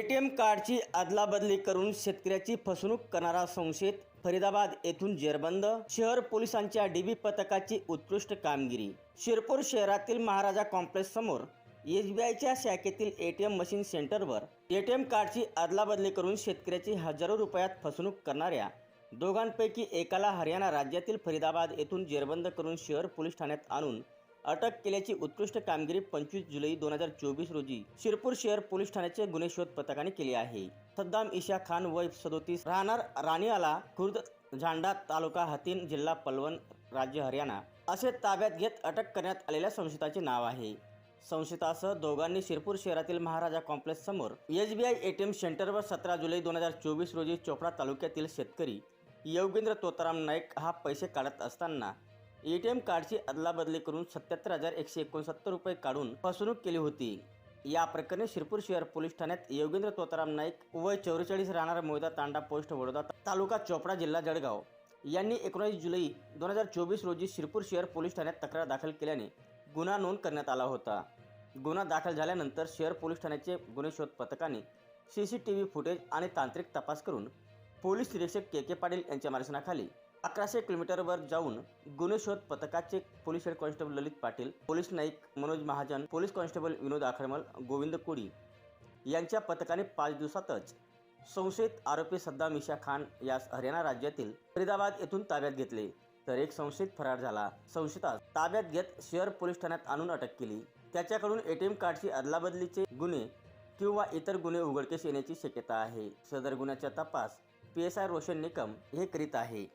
कार्डची अदलाबदली करून शेतकऱ्याची फसवणूक करणारा संशयित फरीदाबाद येथून जेरबंद शहर पोलिसांच्या डीबी पथकाची उत्कृष्ट कामगिरी. शिरपूर शहरातील महाराजा कॉम्प्लेक्स समोर एस बी आयच्या शाखेतील ए टी एम मशीन सेंटरवर ए टी एम कार्डची अदलाबदली करून शेतकऱ्याची हजारो रुपयात फसवणूक करणाऱ्या दोघांपैकी एकाला हरियाणा राज्यातील फरीदाबाद येथून जेरबंद करून शहर पोलीस ठाण्यात आणून अटक केल्याची उत्कृष्ट कामगिरी पंचवीस जुलै दोन हजार चोवीस रोजी शिरपूर शहर पोलीस ठाण्याचे गुन्हे शोध पथकाने केली आहे. सद्दाम ईशा खान वय सदोतीस राहणार राणीवाला खुर्द झांडा तालुका हतीन जिल्हा पलवण राज्य हरियाणा असे ताब्यात घेत अटक करण्यात आलेल्या संशयिताचे नाव आहे. संशयितासह दोघांनी शिरपूर शहरातील महाराजा कॉम्प्लेक्स समोर S B I A T M सेंटरवर सतरा जुलै दोन हजार चोवीस रोजी चोपडा तालुक्यातील शेतकरी योगेंद्र तोताराम नाईक हा पैसे काढत असताना ए टी एम कार्डची अदलाबदली करून सत्याहत्तर हजार एकशे एकोणसत्तर रुपये काढून फसवणूक केली होती. या प्रकरणी शिरपूर शहर पोलीस ठाण्यात योगेंद्र तोताराम नाईक वय चौवेचाळीस राहणार मोहिदा तांडा पोस्ट वडोदा तालुका चोपडा जिल्हा जळगाव यांनी एकोणीस जुलै दोन हजार चोवीस रोजी शिरपूर शहर पोलीस ठाण्यात तक्रार दाखल केल्याने गुन्हा नोंद करण्यात आला होता. गुन्हा दाखल झाल्यानंतर शहर पोलीस ठाण्याचे गुन्हे शोध पथकाने C C T V footage आणि तांत्रिक तपास करून पोलीस निरीक्षक के के पाटील यांच्या मार्गदर्शनाखाली अकराशे किलोमीटरवर जाऊन गुन्हे शोध पथकाचे police head constable Lalit Patil police naik Manoj Mahajan police constable Vinod Akharmal Govind Kodi यांच्या पथकाने पाच दिवसातच संशयित आरोपी सद्दाम मिशा खान यास हरियाणा राज्यातील फरीदाबाद येथून ताब्यात घेतले. तर एक संशयित फरार झाला. संशयितास ताब्यात घेत शहर पोलीस ठाण्यात आणून अटक केली. त्याच्याकडून एटीएम कार्डची अदलाबदलीचे गुन्हे किंवा इतर गुन्हे उघडकीस येण्याची शक्यता आहे. सदर गुन्ह्याचा तपास P S I Roshan Nikam हे करीत आहे.